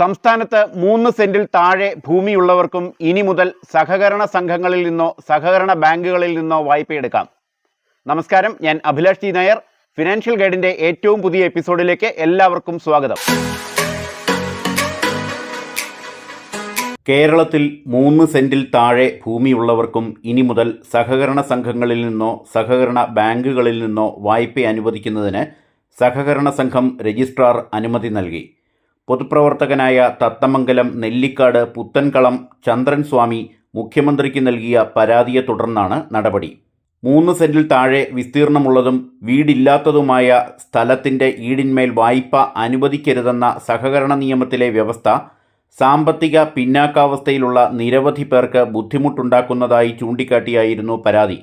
സംസ്ഥാനത്ത് മൂന്ന് സെന്റിൽ താഴെ ഭൂമിയുള്ളവർക്കും ഇനി മുതൽ സഹകരണ സംഘങ്ങളിൽ നിന്നോ സഹകരണ ബാങ്കുകളിൽ നിന്നോ വായ്പയെടുക്കാം നമസ്കാരം ഞാൻ അഭിലാഷ് ടി നായർ. ഫിനാൻഷ്യൽ ഗൈഡിന്റെ ഏറ്റവും പുതിയ എപ്പിസോഡിലേക്ക് എല്ലാവർക്കും സ്വാഗതം. കേരളത്തിൽ മൂന്ന് സെന്റിൽ താഴെ ഭൂമിയുള്ളവർക്കും ഇനി മുതൽ സഹകരണ സംഘങ്ങളിൽ നിന്നോ സഹകരണ ബാങ്കുകളിൽ നിന്നോ വായ്പ അനുവദിക്കുന്നതിന് സഹകരണ സംഘം രജിസ്ട്രാർ അനുമതി നൽകി. പൊതുപ്രവർത്തകനായ തത്തമംഗലം നെല്ലിക്കാട് പുത്തൻകളം ചന്ദ്രൻ സ്വാമി മുഖ്യമന്ത്രിക്ക് നൽകിയ പരാതിയെ തുടർന്നാണ് നടപടി. മൂന്ന് സെന്റിൽ താഴെ വിസ്തീർണമുള്ളതും വീടില്ലാത്തതുമായ സ്ഥലത്തിന്റെ ഈടിന്മേൽ വായ്പ അനുവദിക്കരുതെന്ന സഹകരണ നിയമത്തിലെ വ്യവസ്ഥ സാമ്പത്തിക പിന്നാക്കാവസ്ഥയിലുള്ള നിരവധി പേർക്ക് ബുദ്ധിമുട്ടുണ്ടാക്കുന്നതായി ചൂണ്ടിക്കാട്ടിയായിരുന്നു പരാതി.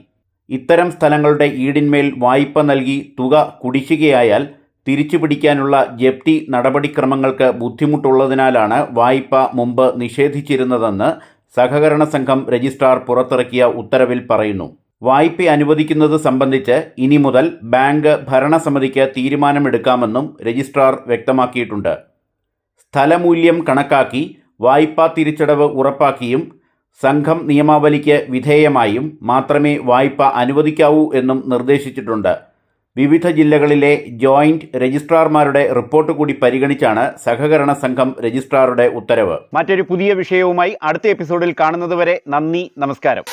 ഇത്തരം സ്ഥലങ്ങളുടെ ഈടിന്മേൽ വായ്പ നൽകി തുക കുടിശ്ശികയായാൽ തിരിച്ചുപിടിക്കാനുള്ള ജപ്തി നടപടിക്രമങ്ങൾക്ക് ബുദ്ധിമുട്ടുള്ളതിനാലാണ് വായ്പ മുമ്പ് നിഷേധിച്ചിരുന്നതെന്ന് സഹകരണ സംഘം രജിസ്ട്രാർ പുറത്തിറക്കിയ ഉത്തരവിൽ പറയുന്നു. വായ്പ അനുവദിക്കുന്നത് സംബന്ധിച്ച് ഇനി മുതൽ ബാങ്ക് ഭരണസമിതിക്ക് തീരുമാനമെടുക്കാമെന്നും രജിസ്ട്രാർ വ്യക്തമാക്കിയിട്ടുണ്ട്. സ്ഥലമൂല്യം കണക്കാക്കി വായ്പാ തിരിച്ചടവ് ഉറപ്പാക്കിയും സംഘം നിയമാവലിക്ക് വിധേയമായും മാത്രമേ വായ്പ അനുവദിക്കാവൂ എന്നും നിർദ്ദേശിച്ചിട്ടുണ്ട്. വിവിധ ജില്ലകളിലെ ജോയിന്റ് രജിസ്ട്രാർമാരുടെ റിപ്പോർട്ട് കൂടി പരിഗണിച്ചാണ് സഹകരണ സംഘം രജിസ്ട്രാറുടെ ഉത്തരവ്. മറ്റൊരു പുതിയ വിഷയവുമായി അടുത്ത എപ്പിസോഡിൽ കാണുന്നതുവരെ നന്ദി നമസ്കാരം.